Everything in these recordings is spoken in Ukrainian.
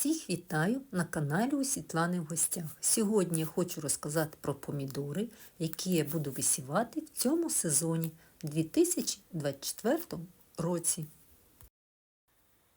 Всіх вітаю на каналі у Світлани в гостях. Сьогодні я хочу розказати про помідори, які я буду висівати в цьому сезоні 2024 році.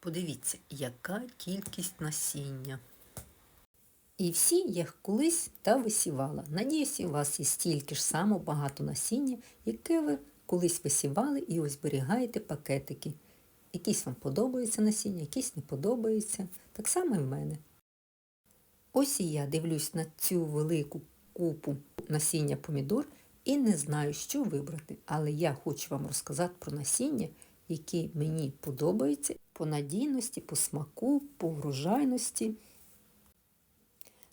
Подивіться, яка кількість насіння. І всі я колись та висівала. Надіюся, у вас є стільки ж само багато насіння, яке ви колись висівали і ось зберігаєте пакетики. Якісь вам подобаються насіння, якісь не подобаються. Так само і в мене. Ось і я дивлюсь на цю велику купу насіння помідор і не знаю, що вибрати. Але я хочу вам розказати про насіння, які мені подобаються по надійності, по смаку, по врожайності.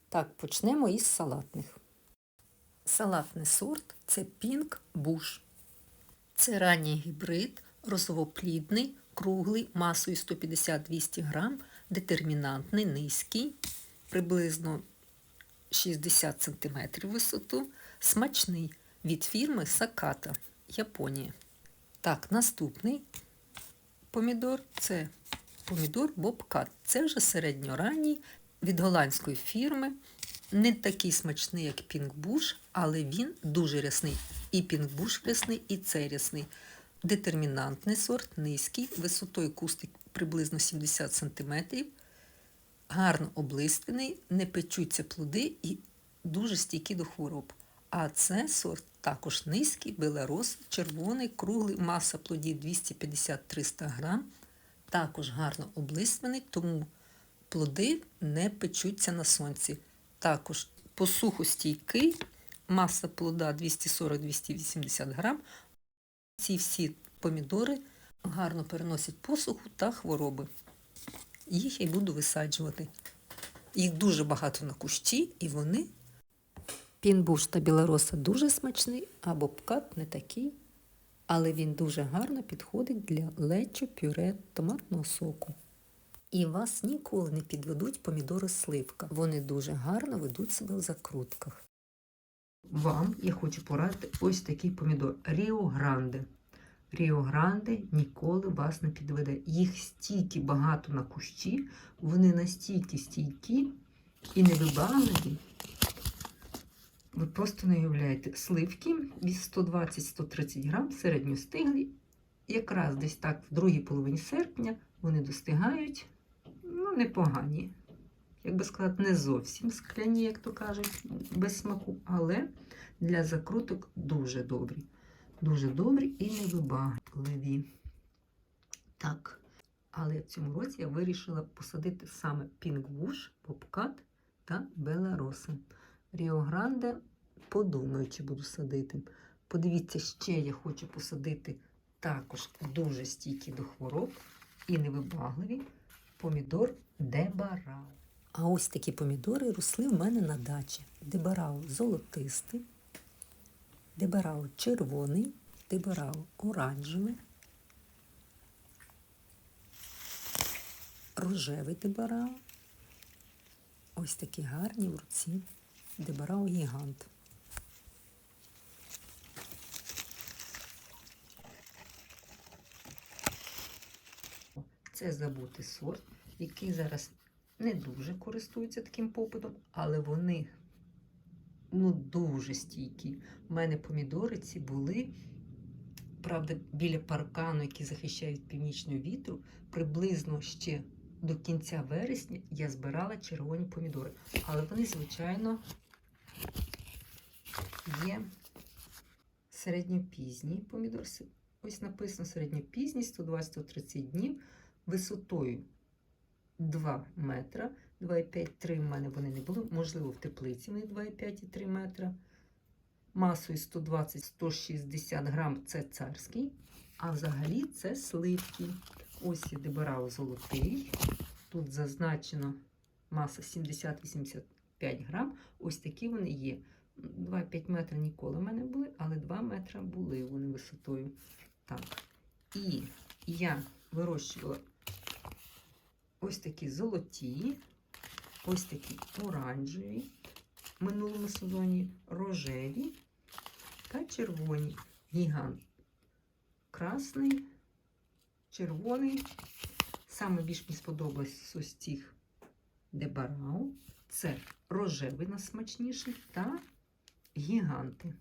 Так, почнемо із салатних. Салатний сорт це Pink Bush. Це ранній гібрид, розовоплідний, круглий, масою 150-200 грам, детермінантний, низький, приблизно 60 см висоту, смачний від фірми Саката, Японія. Так, наступний помідор це помідор Бобкат. Це вже середньоранній від голландської фірми. Не такий смачний, як Пінгбуш, але він дуже рясний. І Пінгбуш рясний, і цей рясний. Детермінантний сорт, низький, висотою кустик приблизно 70 см, гарно облиствений, не печуться плоди і дуже стійкі до хвороб. А це сорт також низький, белорос, червоний, круглий, маса плодів 250-300 грам, також гарно облиствений, тому плоди не печуться на сонці. Також посухостійкий, маса плода 240-280 грам. Ці всі помідори гарно переносять посуху та хвороби. Їх я буду висаджувати. Їх дуже багато на кущі, і вони. Пінбуш та білороса дуже смачний, а бобкат не такий, але він дуже гарно підходить для лечо пюре томатного соку. І вас ніколи не підведуть помідори сливка. Вони дуже гарно ведуть себе в закрутках. Вам я хочу порадити ось такий помідор Ріо Гранде. Ріо Гранде ніколи вас не підведе. Їх стільки багато на кущі, вони настільки стійкі і невибагливі. Ви просто не уявляєте, сливки від 120-130 грам середньостиглі. Якраз десь так в другій половині серпня вони достигають ну, непогані. Як би сказати, не зовсім скляні, як то кажуть, без смаку, але для закруток дуже добрі. Дуже добрі і невибагливі. Так, але в цьому році я вирішила посадити саме Пінгвуш, Попкат та Белароса. Ріо Гранде подумаю, чи буду садити. Подивіться, ще я хочу посадити також дуже стійкі до хвороб і невибагливі помідор Дебарау. А ось такі помідори росли в мене на дачі. Дебарау золотистий, дебарау червоний, дебарау оранжевий, рожевий дебарау. Ось такі гарні в руці. Дебарау гігант. Це забутий сорт, який зараз не дуже користуються таким попитом, але вони ну, дуже стійкі. У мене помідори ці були, правда, біля паркану, які захищають від північного вітру, приблизно ще до кінця вересня я збирала червоні помідори. Але вони, звичайно, є середньопізній помідор. Ось написано середньопізній, 120-130 днів, висотою 2 метра, 2,5-3 в мене вони не були, можливо, в теплиці вони 2,5 і 3 метра. Масою 120-160 грам це царський, а взагалі це сливки. Ось я дебарав золотий. Тут зазначено маса 70-85 грам. Ось такі вони є. 2,5 метра ніколи в мене були, але 2 метра були вони висотою. Так. І я вирощувала ось такі золоті, ось такі оранжеві, в минулому сезоні рожеві та червоні. Гігант. Красний, червоний. Саме більш мені сподобалось ось цих Дебарау. Це рожевий найсмачніший та гіганти.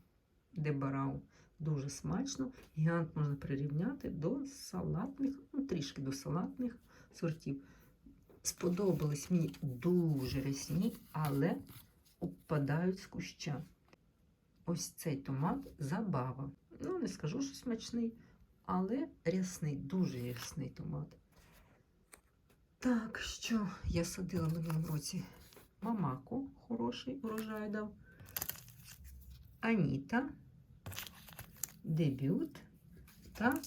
Дебарау. Дуже смачно. Гігант можна прирівняти до салатних, ну трішки до салатних сортів. Сподобались мені дуже рясні, але обпадають з куща. Ось цей томат забава. Ну, не скажу, що смачний, але рясний, дуже рясний томат. Так, що я садила в минулому році? Мамако хороший урожай дав. Аніта, дебют та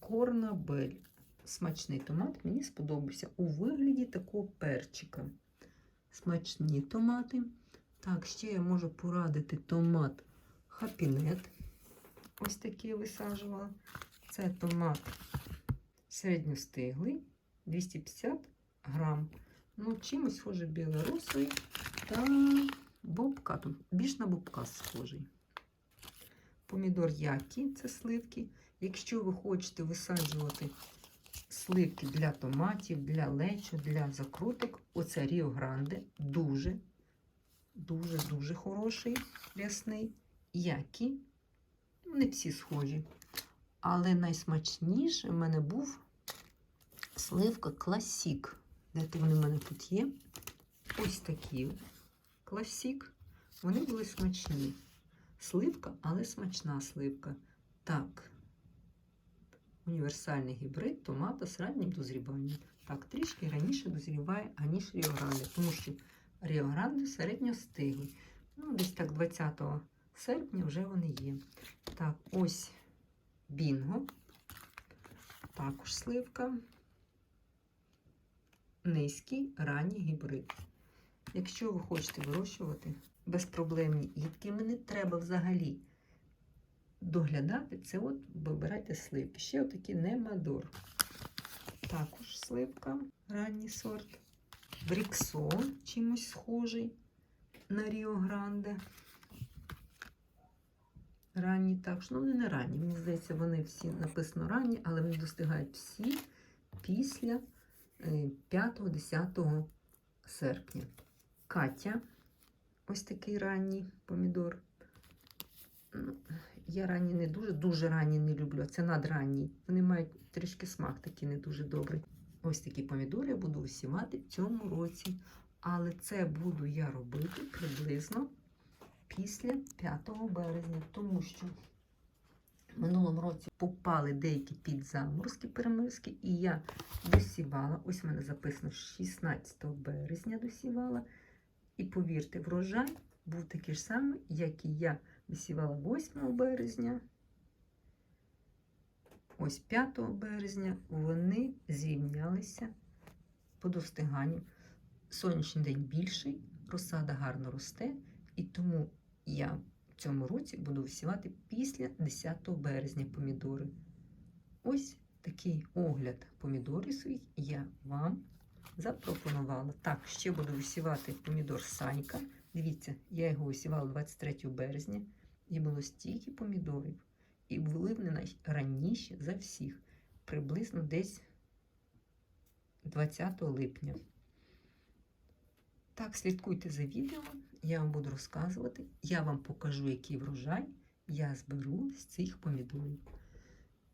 корнабель. Смачний томат мені сподобався у вигляді такого перчика. Смачні томати. Так, ще я можу порадити томат хапінет. Ось такий висаджувала. Це томат середньостиглий, 250 грам. Ну, чимось схожий білорусовий та бобка. Тут більш на бобка схожий. Помідор які це сливки. Якщо ви хочете висаджувати сливки для томатів, для лечо, для закруток, оце Ріо Гранде дуже, дуже-дуже хороший рясний. Які, не всі схожі. Але найсмачніший в мене був сливка Класік. Де вони в мене тут є? Ось такі класік. Вони були смачні. Сливка, але смачна сливка. Так, універсальний гібрид томата з раннім дозріванням. Так, трішки раніше дозріває, аніж Ріогранде, тому що Ріо Гранде середньо стиглий. Ну, десь так 20 серпня вже вони є. Так, ось бінго. Також сливка. Низький ранній гібрид. Якщо ви хочете вирощувати безпроблемні і якими не треба взагалі доглядати, це от вибирайте сливки. Ще отакий немадор. Також сливка, ранній сорт. Бріксон чимось схожий на Ріо Гранде. Ранні також, ну вони не ранні. Мені здається, вони всі написано ранні, але вони достигають всі після 5-10 серпня. Катя, ось такий ранній помідор. Я ранні не дуже, дуже ранні не люблю, це надранній. Вони мають трішки смак такий не дуже добрий. Ось такі помідори я буду висівати в цьому році. Але це буду я робити приблизно після 5 березня, тому що минулому році попали деякі підзаморозки, перемирські, і я досівала. Ось в мене записано 16 березня досівала. І повірте, врожай був такий ж самий, як і я висівала 8 березня. Ось 5 березня вони зрівнялися по достиганню. Сонячний день більший, розсада гарно росте, і тому я в цьому році буду висівати після 10 березня помідори. Ось такий огляд помідорів своїх я вам запропонувала. Так, ще буду висівати помідор Санька. Дивіться, я його висівала 23 березня, і було стільки помідорів. І були вони найраніші за всіх, приблизно десь 20 липня. Так, слідкуйте за відео, я вам буду розказувати, я вам покажу, який врожай я зберу з цих помідорів.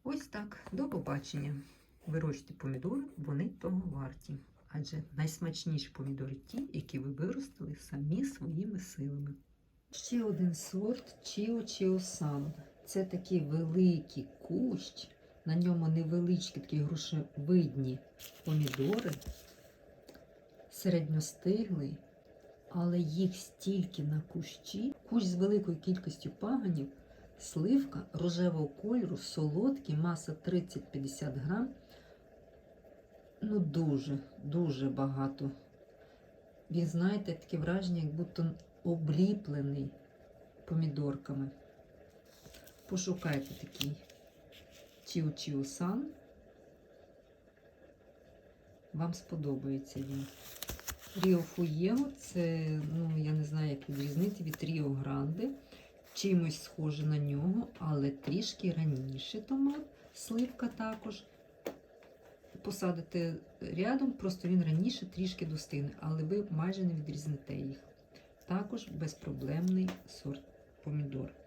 Ось так, до побачення. Вирощуйте помідори, вони того варті. Адже найсмачніші помідори ті, які ви виростили самі своїми силами. Ще один сорт Чіо Чіо Сан. Це такий великий кущ, на ньому невеличкі такі грушевидні помідори, середньостиглий, але їх стільки на кущі, кущ з великою кількістю паганів, сливка рожевого кольору, солодкий, маса 30-50 грам. Ну, дуже, дуже багато. Він, знаєте, таке враження, як будто обліплений помідорками. Пошукайте такий Чіо-Чіо Сан. Вам сподобається він. Ріо Фуєго це, ну, я не знаю, як відрізнити від Ріо Гранде. Чимось схоже на нього, але трішки раніше томат, сливка також. Посадите рядом, просто він раніше трішки достигне, але ви майже не відрізнете їх. Також безпроблемний сорт помідор.